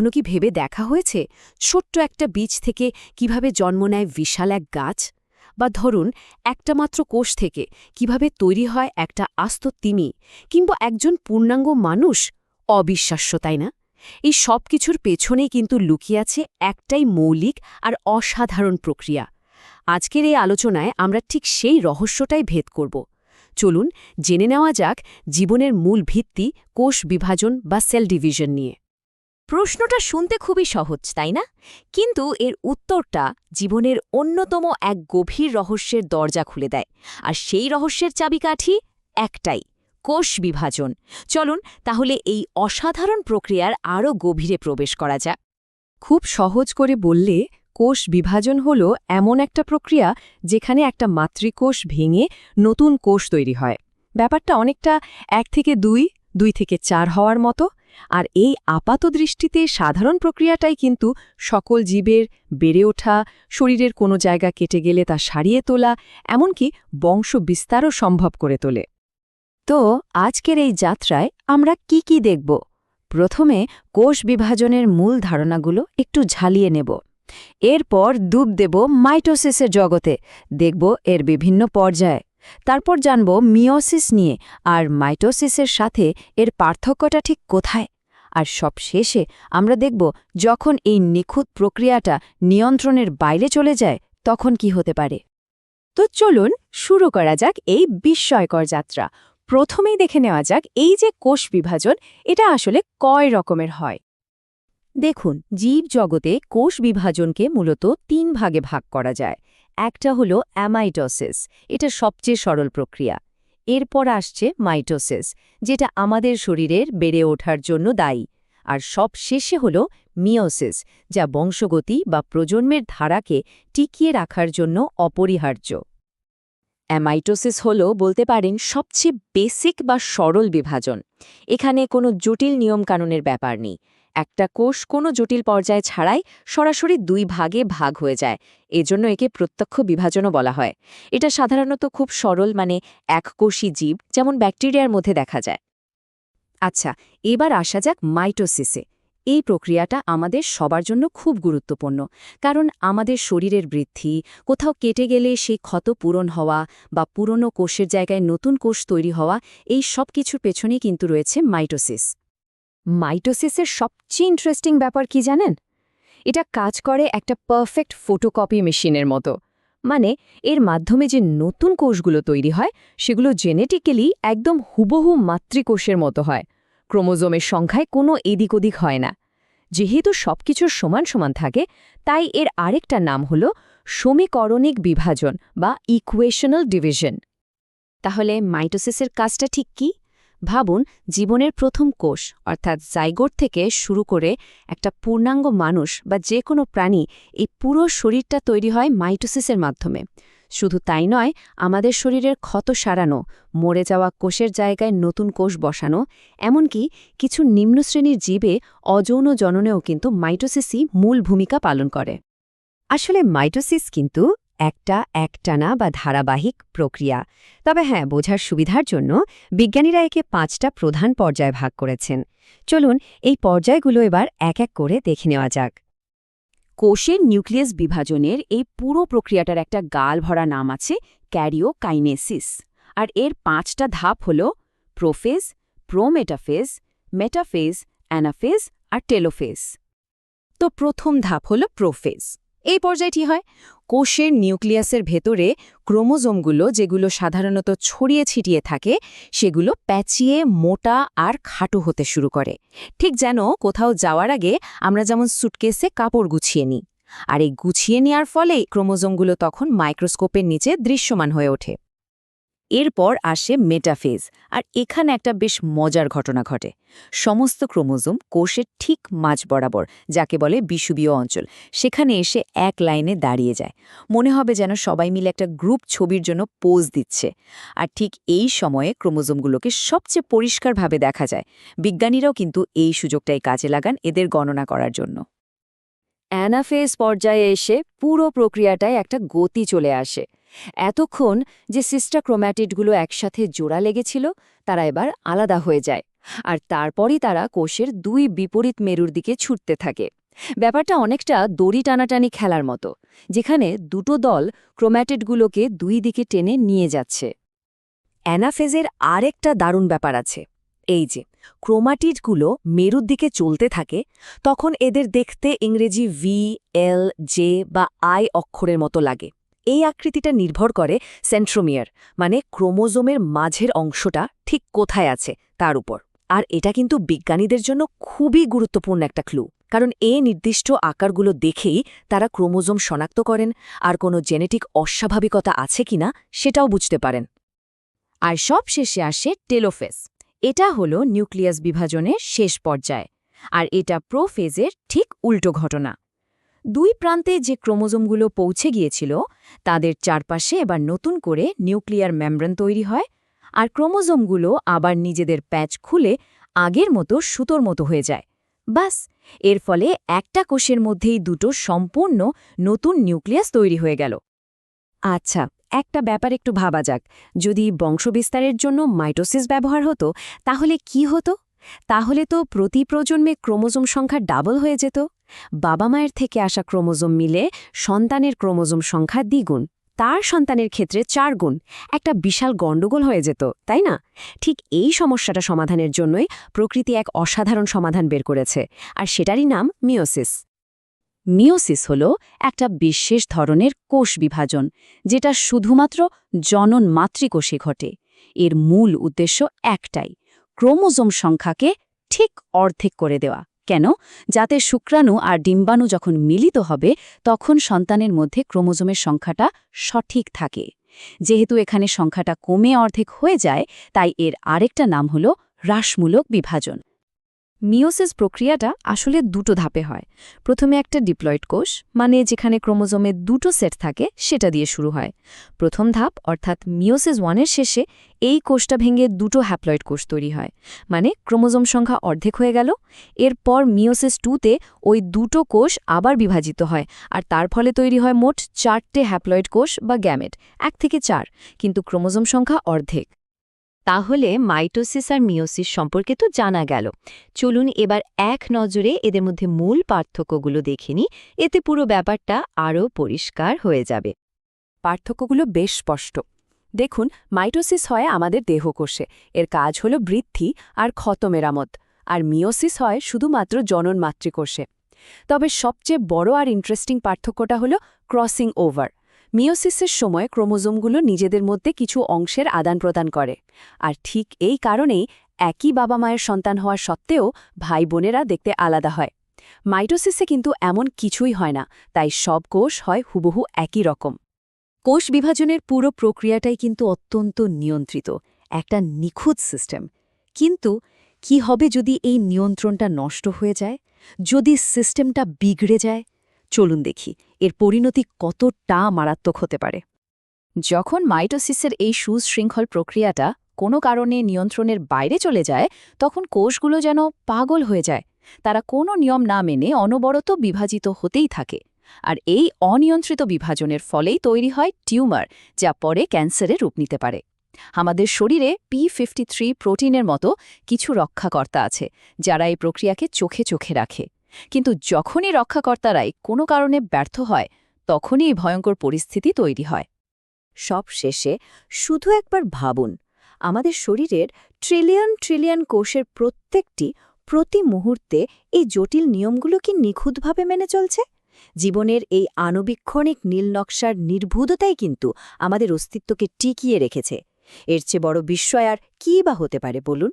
কখনো কি ভেবে দেখা হয়েছে ছোট্ট একটা বীজ থেকে কীভাবে জন্ম নেয় বিশাল এক গাছ? বা ধরুন, একটা মাত্র কোষ থেকে কীভাবে তৈরি হয় একটা আস্ত তিমি কিংবা একজন পূর্ণাঙ্গ মানুষ? অবিশ্বাস্য, তাই না? এই সব কিছুর পেছনেই কিন্তু লুকিয়ে আছে একটাই মৌলিক আর অসাধারণ প্রক্রিয়া। আজকের এই আলোচনায় আমরা ঠিক সেই রহস্যটাই ভেদ করব। চলুন, জেনে নেওয়া যাক জীবনের মূল ভিত্তি কোষ বিভাজন বা সেল ডিভিশন নিয়ে। প্রশ্নটা শুনতে খুবই সহজ, তাই না? কিন্তু এর উত্তরটা জীবনের অন্যতম এক গভীর রহস্যের দরজা খুলে দেয়। আর সেই রহস্যের চাবিকাঠি একটাই, কোষ বিভাজন। চলুন তাহলে এই অসাধারণ প্রক্রিয়ার আরও গভীরে প্রবেশ করা যাক। খুব সহজ করে বললে, কোষ বিভাজন হল এমন একটা প্রক্রিয়া যেখানে একটা মাতৃকোষ ভেঙে নতুন কোষ তৈরি হয়। ব্যাপারটা অনেকটা এক থেকে দুই দুই থেকে চার হওয়ার মতো আর এই আপাত দৃষ্টিতে সাধারণ প্রক্রিয়াটাই কিন্তু সকল জীবের বেড়ে ওঠা, শরীরের কোনো জায়গা কেটে গেলে তা সারিয়ে তোলা, এমনকি বংশ বিস্তারও সম্ভব করে তোলে। তো আজকের এই যাত্রায় আমরা কি কি দেখব? প্রথমে কোষ বিভাজনের মূল ধারণাগুলো একটু ঝালিয়ে নেব। এরপর ডুব দেব মাইটোসিসের জগতে, দেখব এর বিভিন্ন পর্যায়ে। তারপর জানব মিওসিস নিয়ে আর মাইটোসিসের সাথে এর পার্থক্যটা ঠিক কোথায়। আর সব শেষে আমরা দেখব যখন এই নিখুঁত প্রক্রিয়াটা নিয়ন্ত্রণের বাইরে চলে যায়, তখন কি হতে পারে। তো চলুন শুরু করা যাক এই বিস্ময়কর যাত্রা। প্রথমেই দেখে নেওয়া যাক এই যে কোষ বিভাজন, এটা আসলে কয় রকমের হয়। দেখুন, জীব জগতে কোষ বিভাজনকে মূলত তিন ভাগে ভাগ করা যায়। একটা হলো অ্যামাইটোসিস, এটা সবচেয়ে সরল প্রক্রিয়া। এরপর আসছে মাইটোসিস, যেটা আমাদের শরীরের বেড়ে ওঠার জন্য দায়ী। আর সব শেষে হল মিওসিস যা বংশগতি বা প্রজন্মের ধারাকে টিকিয়ে রাখার জন্য অপরিহার্য। অ্যামাইটোসিস হল বলতে পারেন সবচেয়ে বেসিক বা সরল বিভাজন। এখানে কোনো জটিল নিয়মকানুনের ব্যাপার নেই। একটা কোষ কোনো জটিল পর্যায়ে ছাড়াই সরাসরি দুই ভাগে ভাগ হয়ে যায়। এজন্য একে প্রত্যক্ষ বিভাজনও বলা হয়। এটা সাধারণত খুব সরল মানে এককোষী জীব, যেমন ব্যাকটেরিয়ার মধ্যে দেখা যায়। আচ্ছা এবার আসা যাক মাইটোসিসে। এই প্রক্রিয়াটা আমাদের সবার জন্য খুব গুরুত্বপূর্ণ, কারণ আমাদের শরীরের বৃদ্ধি, কোথাও কেটে গেলে সেই ক্ষত পূরণ হওয়া বা পুরনো কোষের জায়গায় নতুন কোষ তৈরি হওয়া, এই সব কিছুর পেছনেই কিন্তু রয়েছে মাইটোসিস। মাইটোসিসের সবচেয়ে ইন্টারেস্টিং ব্যাপার কি জানেন? এটা কাজ করে একটা পারফেক্ট ফটোকপি মেশিনের মতো। মানে এর মাধ্যমে যে নতুন কোষগুলো তৈরি হয়, সেগুলো জেনেটিক্যালি একদম হুবহু মাতৃকোষের মতো হয়। ক্রোমোজোমের সংখ্যায় কোনো এদিক ওদিক হয় না। যেহেতু সবকিছুর সমান সমান থাকে, তাই এর আরেকটা নাম হল সমীকরণিক বিভাজন বা ইকুয়েশনাল ডিভিশন তাহলে মাইটোসিসের কাজটা ঠিক কি? ভাবুন, জীবনের প্রথম কোষ, অর্থাৎ জাইগোট থেকে শুরু করে একটা পূর্ণাঙ্গ মানুষ বা যে কোনো প্রাণী, এই পুরো শরীরটা তৈরি হয় মাইটোসিসের মাধ্যমে। শুধু তাই নয়, আমাদের শরীরের ক্ষত সারানো, মরে যাওয়া কোষের জায়গায় নতুন কোষ বসানো, এমনকি কিছু নিম্নশ্রেণীর জীবে অযৌন জননেও কিন্তু মাইটোসিসই মূল ভূমিকা পালন করে। আসলে মাইটোসিস কিন্তু একটা, একটানা বা ধারাবাহিক প্রক্রিয়া। তবে হ্যাঁ বোঝার সুবিধার জন্য বিজ্ঞানীরা একে পাঁচটা প্রধান পর্যায়ে ভাগ করেছেন। চলুন এই পর্যায়গুলো এবার এক এক করে দেখে নেওয়া যাক। কোষের নিউক্লিয়াস বিভাজনের এই পুরো প্রক্রিয়াটার একটা গাল ভরা নাম আছে ক্যারিওকাইনেসিস। আর এর পাঁচটা ধাপ হল প্রোফেজ, প্রোমেটাফেজ, মেটাফেজ, অ্যানাফেজ আর টেলোফেজ। তো প্রথম ধাপ হল প্রোফেজ। এই পর্যায়টি হয়? কোষের নিউক্লিয়াসের ভেতরে ক্রোমোজোমগুলো যেগুলো সাধারণত ছড়িয়ে ছিটিয়ে থাকে, সেগুলো প্যাচিয়ে, মোটা আর খাটু হতে শুরু করে। ঠিক যেন কোথাও যাওয়ার আগে আমরা যেমন সুটকেসে কাপড় গুছিয়ে নিই, আর এই গুছিয়ে নেওয়ার ফলে ক্রোমোজোমগুলো তখন মাইক্রোস্কোপের নিচে দৃশ্যমান হয়ে ওঠে। এরপর আসে মেটাফেজ, আর এখানে একটা বেশ মজার ঘটনা ঘটে। সমস্ত ক্রোমোজোম কোষের ঠিক মাঝ বরাবর, যাকে বলে বিষুবীয় অঞ্চল, সেখানে এসে এক লাইনে দাঁড়িয়ে যায়। মনে হবে যেন সবাই মিলে একটা গ্রুপ ছবির জন্য পোজ দিচ্ছে। আর ঠিক এই সময়ে ক্রোমোজোমগুলোকে সবচেয়ে পরিষ্কারভাবে দেখা যায়। বিজ্ঞানীরাও কিন্তু এই সুযোগটাই কাজে লাগান এদের গণনা করার জন্য। অ্যানাফেজ পর্যায়ে এসে পুরো প্রক্রিয়াটায় একটা গতি চলে আসে। এতক্ষণ যে সিস্টাক্রোম্যাটিডগুলো একসাথে জোড়া লেগেছিল, তারা এবার আলাদা হয়ে যায়। আর তারপরই তারা কোষের দুই বিপরীত মেরুর দিকে ছুটতে থাকে। ব্যাপারটা অনেকটা দড়ি টানাটানি খেলার মতো, যেখানে দুটো দল ক্রোম্যাটিডগুলোকে দুই দিকে টেনে নিয়ে যাচ্ছে। অ্যানাফেজের আরেকটা দারুণ ব্যাপার আছে। এই যে ক্রোমাটিডগুলো মেরুর দিকে চলতে থাকে, তখন এদের দেখতে ইংরেজি ভি এল জে বা আই অক্ষরের মতো লাগে। এই আকৃতিটা নির্ভর করে সেন্ট্রোমিয়ার মানে ক্রোমোজোমের মাঝের অংশটা ঠিক কোথায় আছে তার উপর। আর এটা কিন্তু বিজ্ঞানীদের জন্য খুবই গুরুত্বপূর্ণ একটা ক্লু কারণ এই নির্দিষ্ট আকারগুলো দেখেই তারা ক্রোমোজোম শনাক্ত করেন, আর কোনো জেনেটিক অস্বাভাবিকতা আছে কিনা সেটাও বুঝতে পারেন। আর সব শেষে আসে টেলোফেস। এটা হলো নিউক্লিয়াস বিভাজনের শেষ পর্যায়, আর এটা প্রোফেজের ঠিক উল্টো ঘটনা। দুই প্রান্তে যে ক্রোমোজোমগুলো পৌঁছে গিয়েছিল, তাদের চারপাশে এবার নতুন করে নিউক্লিয়ার মেমব্রেন তৈরি হয়, আর ক্রোমোজোমগুলো আবার নিজেদের প্যাচ খুলে আগের মতো সুতোর মতো হয়ে যায়। বাসের ফলে একটা কোষের মধ্যেই দুটো সম্পূর্ণ নতুন নিউক্লিয়াস তৈরি হয়ে গেল। আচ্ছা একটা ব্যাপার একটু ভাবা যাক। যদি বংশবিস্তারের জন্য মাইটোসিস ব্যবহার হতো, তাহলে কি হতো? তাহলে তো প্রতি প্রজন্মে ক্রোমোজোম সংখ্যা ডাবল হয়ে যেত। বাবা মায়ের থেকে আসা ক্রোমোজোম মিলে সন্তানের ক্রোমোজোম সংখ্যা দ্বিগুণ, তার সন্তানের ক্ষেত্রে চার গুণ একটা বিশাল গণ্ডগোল হয়ে যেত, তাই না? ঠিক এই সমস্যাটা সমাধানের জন্যই প্রকৃতি এক অসাধারণ সমাধান বের করেছে, আর সেটারই নাম মিওসিস মিওসিস হল একটা বিশেষ ধরনের কোষ বিভাজন, যেটা শুধুমাত্র জনন মাতৃকোষে ঘটে। এর মূল উদ্দেশ্য একটাই ক্রোমোজোম সংখ্যাকে ঠিক অর্ধেক করে দেওয়া। কেন? যাতে শুক্রাণু আর ডিম্বাণু যখন মিলিত হবে, তখন সন্তানের মধ্যে ক্রোমোজোমের সংখ্যাটা সঠিক থাকে। যেহেতু এখানে সংখ্যাটা কমে অর্ধেক হয়ে যায়, তাই এর আরেকটা নাম হল হ্রাসমূলক বিভাজন। মিওসিস প্রক্রিয়াটা আসলে দুটো ধাপে হয়। প্রথমে একটা ডিপ্লয়েড কোষ মানে যেখানে ক্রোমোজোমে দুটো সেট থাকে, সেটা দিয়ে শুরু হয়। প্রথম ধাপ, অর্থাৎ মিওসিস ওয়ানের শেষে, এই কোষটা ভেঙে দুটো হ্যাপ্লয়েড কোষ তৈরি হয়। মানে ক্রোমোজোম সংখ্যা অর্ধেক হয়ে গেল। এরপর মিওসিস টুতে ওই দুটো কোষ আবার বিভাজিত হয়, আর তার ফলে তৈরি হয় মোট চারটে হ্যাপ্লয়েড কোষ বা গ্যামেট, এক থেকে চার। কিন্তু ক্রোমোজোম সংখ্যা অর্ধেক। তাহলে মাইটোসিস আর মিওসিস সম্পর্কে তো জানা গেল। চলুন এবার এক নজরে এদের মধ্যে মূল পার্থক্যগুলো দেখে নিই, এতে পুরো ব্যাপারটা আরও পরিষ্কার হয়ে যাবে। পার্থক্যগুলো বেশ স্পষ্ট। দেখুন, মাইটোসিস হয় আমাদের দেহকোষে, এর কাজ হল বৃদ্ধি আর ক্ষত মেরামত, আর মিওসিস হয় শুধুমাত্র জনন মাতৃকোষে। তবে সবচেয়ে বড় আর ইন্টারেস্টিং পার্থক্যটা হল ক্রসিং ওভার মিওসিসের সময় ক্রোমোজোমগুলো নিজেদের মধ্যে কিছু অংশের আদান প্রদান করে। আর ঠিক এই কারণেই একই বাবা মায়ের সন্তান হওয়া সত্ত্বেও ভাই বোনেরা দেখতে আলাদা হয়। মাইটোসিসে কিন্তু এমন কিছুই হয় না, তাই সব কোষ হয় হুবহু একই রকম। কোষ বিভাজনের পুরো প্রক্রিয়াটাই কিন্তু অত্যন্ত নিয়ন্ত্রিত, একটা নিখুঁত সিস্টেম। কিন্তু কি হবে যদি এই নিয়ন্ত্রণটা নষ্ট হয়ে যায়? যদি সিস্টেমটা বিগড়ে যায়? চলুন দেখি, এর পরিণতি কতটা মারাত্মক হতে পারে। যখন মাইটোসিসের এই সুশৃঙ্খল প্রক্রিয়াটা কোনো কারণে নিয়ন্ত্রণের বাইরে চলে যায়, তখন কোষগুলো যেন পাগল হয়ে যায়। তারা কোনো নিয়ম না মেনে অনবরত বিভাজিত হতেই থাকে। আর এই অনিয়ন্ত্রিত বিভাজনের ফলেই তৈরি হয় টিউমার, যা পরে ক্যান্সারে রূপ নিতে পারে। আমাদের শরীরে পি ফিফটি প্রোটিনের মতো কিছু রক্ষাকর্তা আছে, যারা এই প্রক্রিয়াকে চোখে চোখে রাখে। কিন্তু যখনই রক্ষাকর্তারাই কোনো কারণে ব্যর্থ হয়, তখনই এই ভয়ঙ্কর পরিস্থিতি তৈরি হয়। সব শেষে শুধু একবার ভাবুন, আমাদের শরীরের ট্রিলিয়ন ট্রিলিয়ন কোষের প্রত্যেকটি প্রতি মুহূর্তে এই জটিল নিয়মগুলো কি নিখুঁতভাবে মেনে চলছে? জীবনের এই আণুবীক্ষণিক নীলনকশার নির্ভুদতাই কিন্তু আমাদের অস্তিত্বকে টিকিয়ে রেখেছে। এর চেয়ে বড় বিস্ময় আর কী বা হতে পারে বলুন?